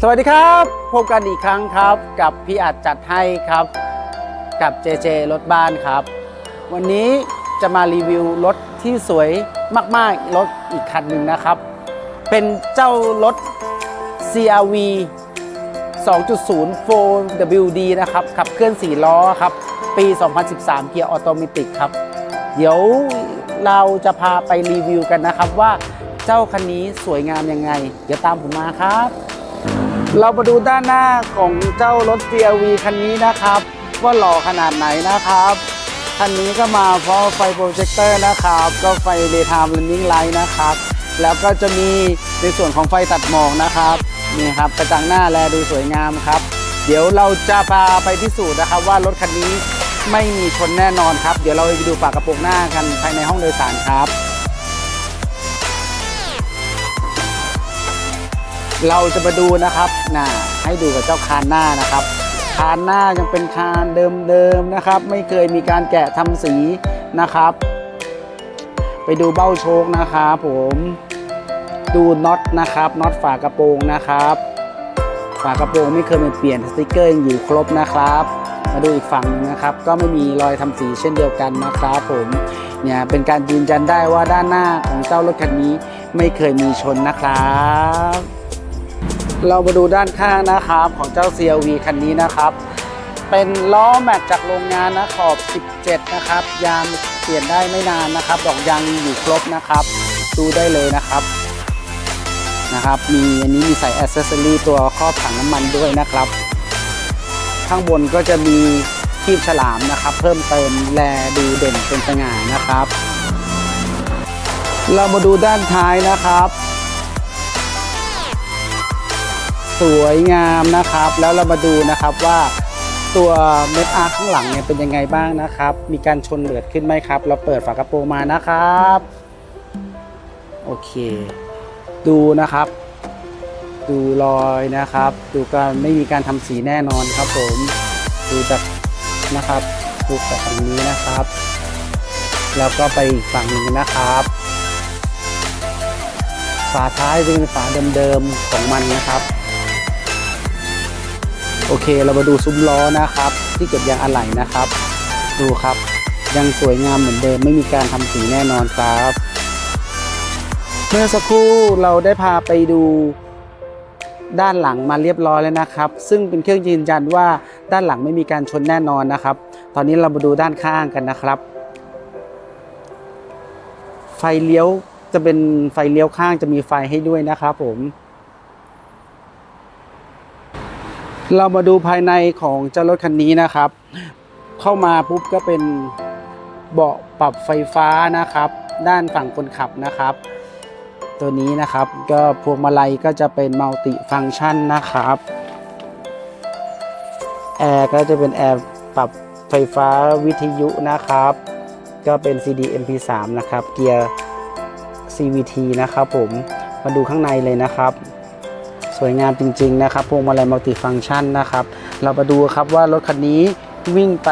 สวัสดีครับพบกันอีกครั้งครับ กับพี่อัดจัดให้ครับ กับ JJ รถบ้านครับ วันนี้จะมารีวิวรถที่สวยมากๆรถอีกคันหนึ่งนะครับ เป็นเจ้ารถ CRV 2.0 4WD นะครับขับเคลื่อน 4 ล้อครับ ปี 2013 เกียร์ออโตเมติกครับ เดี๋ยวเราจะพาไปรีวิวกันนะครับว่าเจ้าคันนี้สวยงามยังไง เดี๋ยวตามผมมาครับ เรามาดูด้านหน้าของเจ้ารถ CRV คันนี้นะครับ ว่าหล่อขนาดไหนนะครับ คันนี้ก็มาเพราะไฟโปรเจคเตอร์นะครับ ก็ไฟ daytime running light นะครับ แล้วก็จะมีในส่วนของไฟตัดหมอกนะครับนี่ครับกระจังหน้าแลดูสวยงามครับ เดี๋ยวเราจะพาไปพิสูจน์นะครับ ว่ารถคันนี้ไม่มีชนแน่นอนครับ เดี๋ยวเราไปดูฝากระโปรงหน้ากันภายในห้องโดยสารครับ เราจะมาดูนะครับนะให้ดูกับเจ้าคานหน้านะครับ คานหน้ายังเป็นคานเดิมๆนะครับ ไม่เคยมีการแกะทำสีนะครับ ไปดูเบ้าโชคนะครับผมดูน็อตนะครับน็อตฝากระโปรงนะครับ ฝากระโปรงไม่เคยมาเปลี่ยนสติกเกอร์ยังอยู่ครบนะครับ มาดูอีกฝั่งนึงนะครับ ก็ไม่มีรอยทำสีเช่นเดียวกันนะครับผมเนี่ยเป็นการยืนยันได้ว่าด้านหน้าของเจ้ารถคันนี้ไม่เคยมีชนนะครับ เรามาดูด้านข้างนะครับของเจ้า CRV คันนี้นะครับ เป็นล้อแม็กจากโรงงานนะขอบ 17 นะครับ ยางเปลี่ยนได้ไม่นานนะครับ ดอกยางอยู่ครบนะครับ ดูได้เลยนะครับนะครับมีอันนี้มีใส่อ c เซสซอรี่ตัวครอบถังน้ำมันด้วยนะครับ ข้างบนก็จะมีคีบฉลามนะครับ เพิ่มเติมแลดูเด่นเป็นสง่านะครับ เรามาดูด้านท้ายนะครับ สวยงามนะครับ แล้วเรามาดูนะครับว่าตัวเม็ดอาร์ข้างหลังเนี่ยเป็นยังไงบ้างนะครับ มีการชนเหลือดขึ้นไหมครับ เราเปิดฝากระโปรงมานะครับ โอเค ดูนะครับ ดูรอยนะครับ ดูการไม่มีการทำสีแน่นอนครับผม ดูจากนะครับดูจากฝั่งนี้นะครับ แล้วก็ไปอีกฝั่งหนึ่งนะครับ ฝาท้ายจะเป็นฝาเดิมๆของมันนะครับ โอเค เรามาดูซุ้มล้อนะครับ ที่เก็บยางอะไหล่นะครับ ดูครับ ยังสวยงามเหมือนเดิมไม่มีการทำสีแน่นอนครับ เมื่อสักครู่เราได้พาไปดูด้านหลังมาเรียบร้อยแล้วนะครับ ซึ่งเป็นเครื่องยืนยันว่าด้านหลังไม่มีการชนแน่นอนนะครับ ตอนนี้เรามาดูด้านข้างกันนะครับ ไฟเลี้ยวจะเป็นไฟเลี้ยวข้างจะมีไฟให้ด้วยนะครับผม เรามาดูภายในของเจ้ารถคันนี้นะครับ เข้ามาปุ๊บก็เป็นเบาะปรับไฟฟ้านะครับ ด้านฝั่งคนขับนะครับ ตัวนี้นะครับก็พวงมาลัยก็จะเป็นมัลติฟัง c t ชันนะครับแอร์ก็จะเป็นแอร์ปรับไฟฟ้าวิทยุนะครับ ก็เป็น CD MP3 นะครับ เกียร์ CVT นะครับผม มาดูข้างในเลยนะครับ สวยงามจริง ๆ นะครับพวงมาลัยมัลติฟัง c t ชันนะครับ เรามาดูครับว่ารถคันนี้วิ่งไป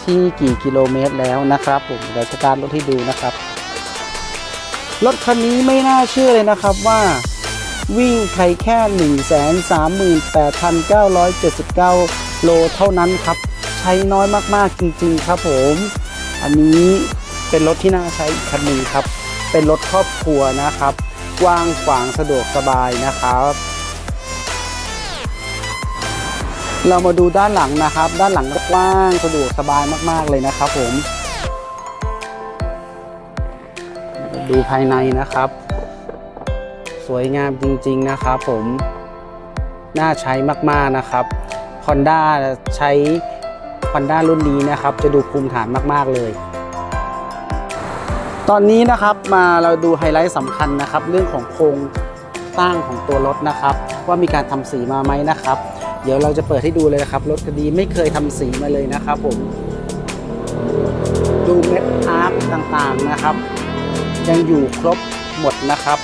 ที่กี่กิโลเมตรแล้วนะครับผมเดี๋ยวสตาร์ทรถให้ดูนะครับรถคันนี้ไม่น่าเชื่อเลยนะครับว่าวิ่งไปแค่ 138,979 โลเท่านั้นครับ ใช้น้อยมากๆจริง ๆ ครับผม อันนี้เป็นรถที่น่าใช้คันหนึ่งครับ เป็นรถครอบครัวนะครับ กว้างขวางสะดวกสบายนะครับ เรามาดูด้านหลังนะครับ ด้านหลังกว้างสะดวกสบายมาก ๆ เลยนะครับผม ดูภายในนะครับ สวยงามจริง ๆ นะครับผม น่าใช้มาก ๆ นะครับ Honda ใช้ Honda รุ่นนี้นะครับ จะดูภูมิฐานมาก ๆ เลย ตอนนี้นะครับมาเราดูไฮไลท์สำคัญนะครับ เรื่องของโครงตั้งของตัวรถนะครับ ว่ามีการทำสีมาไหมนะครับ เดี๋ยวเราจะเปิดให้ดูเลยนะครับ รถคันนี้ไม่เคยทำสีมาเลยนะครับผม ดูเม็ดอาร์คต่างๆนะครับ ยังอยู่ครบหมดนะครับ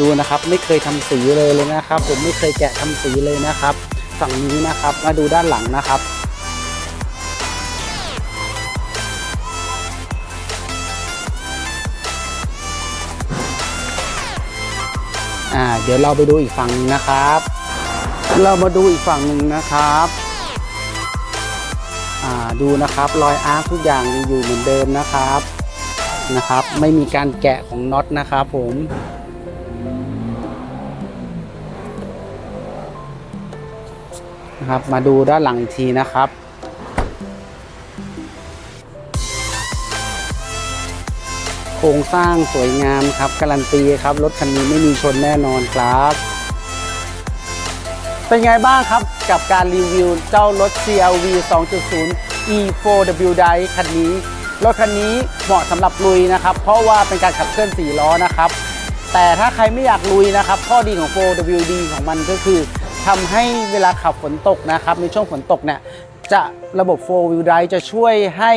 ดูนะครับไม่เคยทำสีเลยเลยนะครับ ผมไม่เคยแกะทำสีเลยนะครับ ฝั่งนี้นะครับมาดูด้านหลังนะครับ อ่าเดี๋ยวเราไปดูอีกฝั่งนึงนะครับ เรามาดูอีกฝั่งหนึ่งนะครับอ่าดูนะครับรอยอาร์คทุกอย่างยังอยู่เหมือนเดิมนะครับนะครับ ไม่มีการแกะของน็อตนะครับผมนะครับมาดูด้านหลังอีกทีนะครับ ครงสร้างสวยงามครับ การันตีครับ รถคันนี้ไม่มีชนแน่นอนครับ เป็นไงบ้างครับกับการรีวิวเจ้ารถ CRV 2.0 E4W Drive คันนี้ รถคันนี้เหมาะสำหรับลุยนะครับ เพราะว่าเป็นการขับเคลื่อน 4 ล้อนะครับ แต่ถ้าใครไม่อยากลุยนะครับ ข้อดีของ 4WD ของมันก็คือทำให้เวลาขับฝนตกนะครับ ในช่วงฝนตกเนี่ยจะระบบ 4 wheel drive จะช่วยให้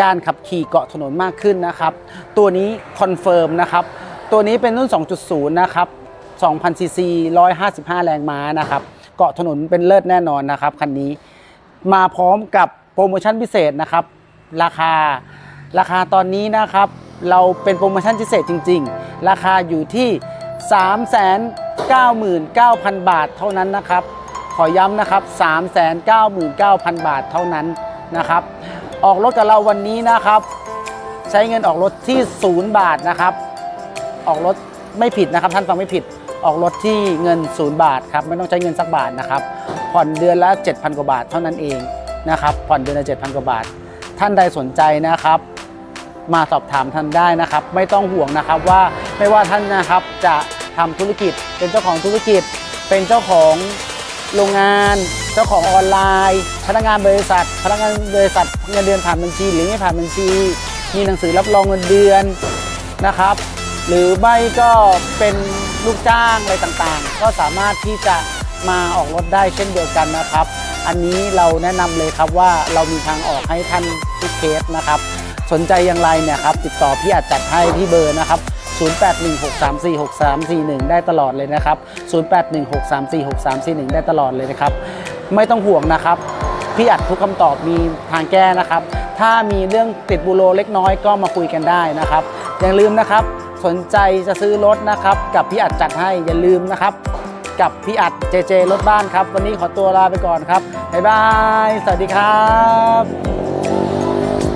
การขับขี่เกาะถนนมากขึ้นนะครับ ตัวนี้คอนเฟิร์มนะครับ ตัวนี้เป็นรุ่น 2.0 นะครับ2,000ซีซี155 แรงม้านะครับ เกาะถนนเป็นเลิศแน่นอนนะครับคันนี้ มาพร้อมกับโปรโมชั่นพิเศษนะครับ ราคาราคาตอนนี้นะครับ เราเป็นโปรโมชั่นพิเศษจริง ๆ ราคาอยู่ที่ 399,000 บาทเท่านั้นนะครับ ขอย้ำนะครับ 399,000 บาทเท่านั้นนะครับ ออกรถกับเราวันนี้นะครับ ใช้เงินออกรถที่ 0 บาทนะครับ ออกรถไม่ผิดนะครับ ท่านฟังไม่ผิดออกรถที่เงิน 0 บาทครับไม่ต้องใช้เงินสักบาทนะครับ ผ่อนเดือนละ 7,000 กว่าบาทเท่านั้นเองนะครับ ผ่อนเดือนละ 7,000 กว่าบาท ท่านใดสนใจนะครับ มาสอบถามท่านได้นะครับ ไม่ต้องห่วงนะครับว่าไม่ว่าท่านนะครับจะทำธุรกิจเป็นเจ้าของธุรกิจเป็นเจ้าของ โรงงาน เจ้าของออนไลน์ พนักงานบริษัท พนักงานบริษัทเงินเดือนผ่านบัญชีหรือไม่ผ่านบัญชี มีหนังสือรับรองเงินเดือนนะครับ หรือไม่ก็เป็นลูกจ้างอะไรต่างๆ ก็สามารถที่จะมาออกรถได้เช่นเดียวกันนะครับ อันนี้เราแนะนำเลยครับว่าเรามีทางออกให้ท่านทุกเคสนะครับ สนใจอย่างไรเนี่ยครับติดต่อพี่อาจจัดให้ที่เบอร์นะครับ 0816346341 ได้ตลอดเลยนะครับ 0816346341 ได้ตลอดเลยนะครับ ไม่ต้องห่วงนะครับ พี่อัดทุกคำตอบมีทางแก้นะครับ ถ้ามีเรื่องติดบูโรเล็กน้อยก็มาคุยกันได้นะครับ อย่าลืมนะครับ สนใจจะซื้อรถนะครับ กับพี่อัดจัดให้อย่าลืมนะครับ กับพี่อัดเจเจรถบ้านครับ วันนี้ขอตัวลาไปก่อนครับบ๊ายบาย สวัสดีครับ